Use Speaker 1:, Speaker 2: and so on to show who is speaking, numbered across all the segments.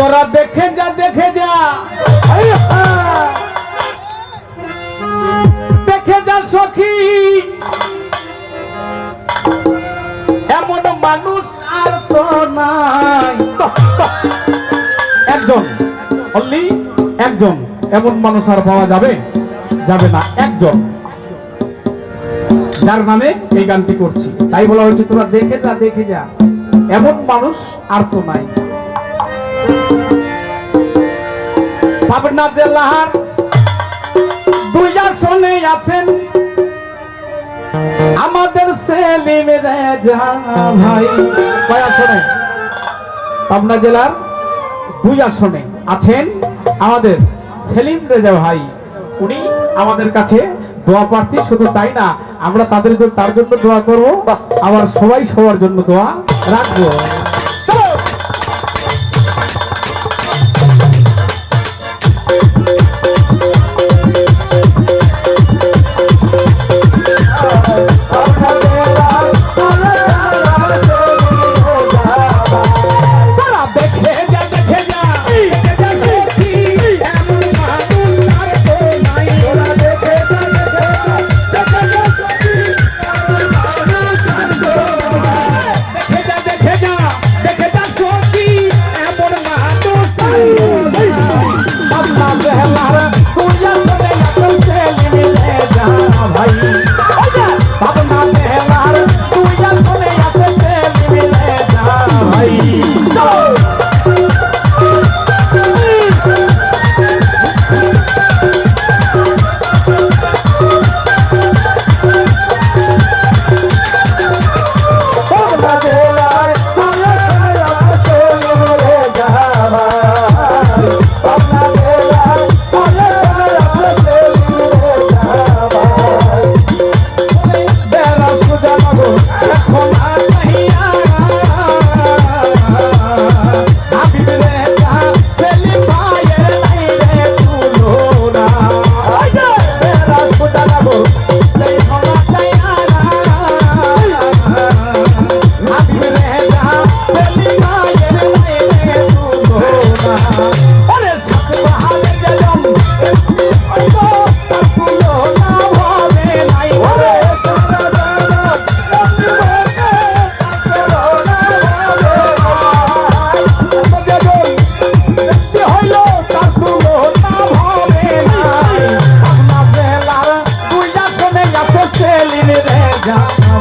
Speaker 1: তোরা দেখে যা দেখে যা। দেখে যা সখী। এমন মানুষ আর তো নাই। একজন অনলি একজন। এমন মানুষ আর পাওয়া যাবে? যাবে না, একজন। যার নামে এই গানটি করছি। তাই বলা হয়েছে, তোরা দেখে যা দেখে যা। এমন মানুষ আর তো নাই। পাবনা জেলার দুই আসনে আছেন আমাদের সেলিম রেজা ভাই। কয় আসনে পাবনা জেলার দুই আসনে আছেন আমাদের সেলিম রেজা ভাই। উনি আমাদের কাছে দোয়া প্রার্থী শুধু তাই না আমরা তাদের জন্য তার জন্য দোয়া করব। আবার সবাই সবার জন্য দোয়া রাখব।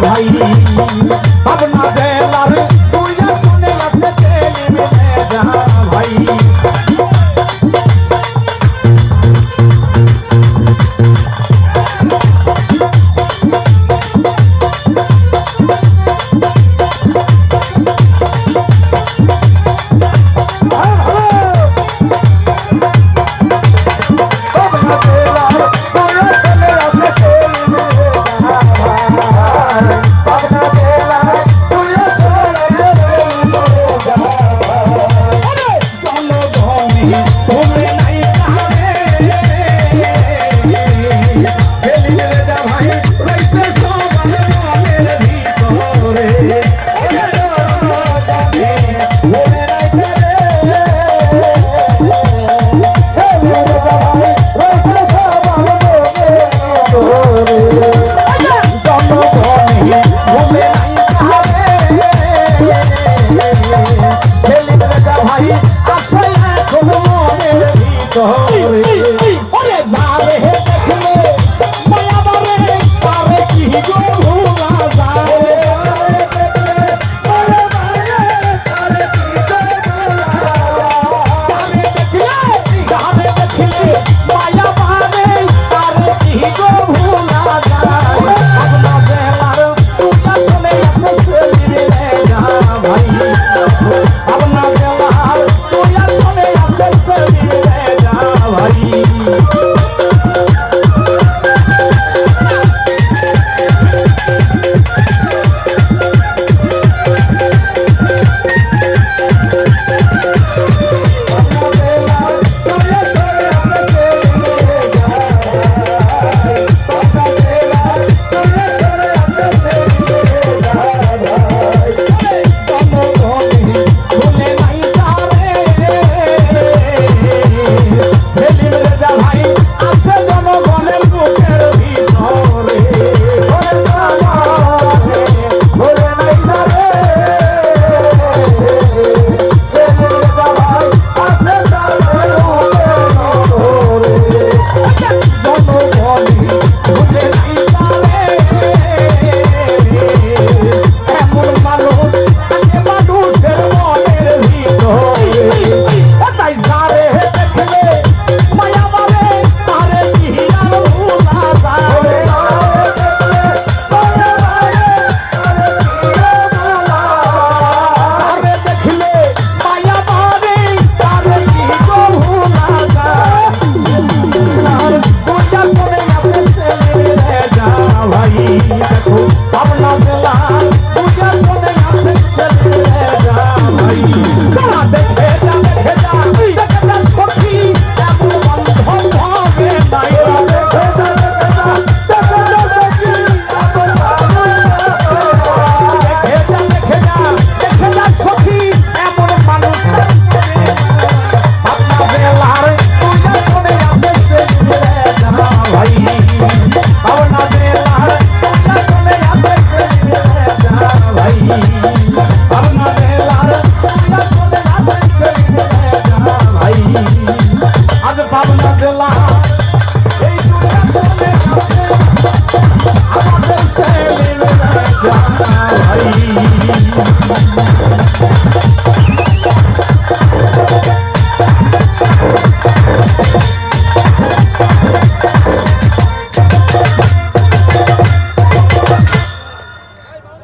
Speaker 1: ভাই আপনা ভিতরে Yeah.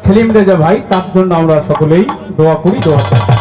Speaker 2: সেলিম রেজা ভাই তার জন্য আমরা সকলেই দোয়া করি দোয়া চাই।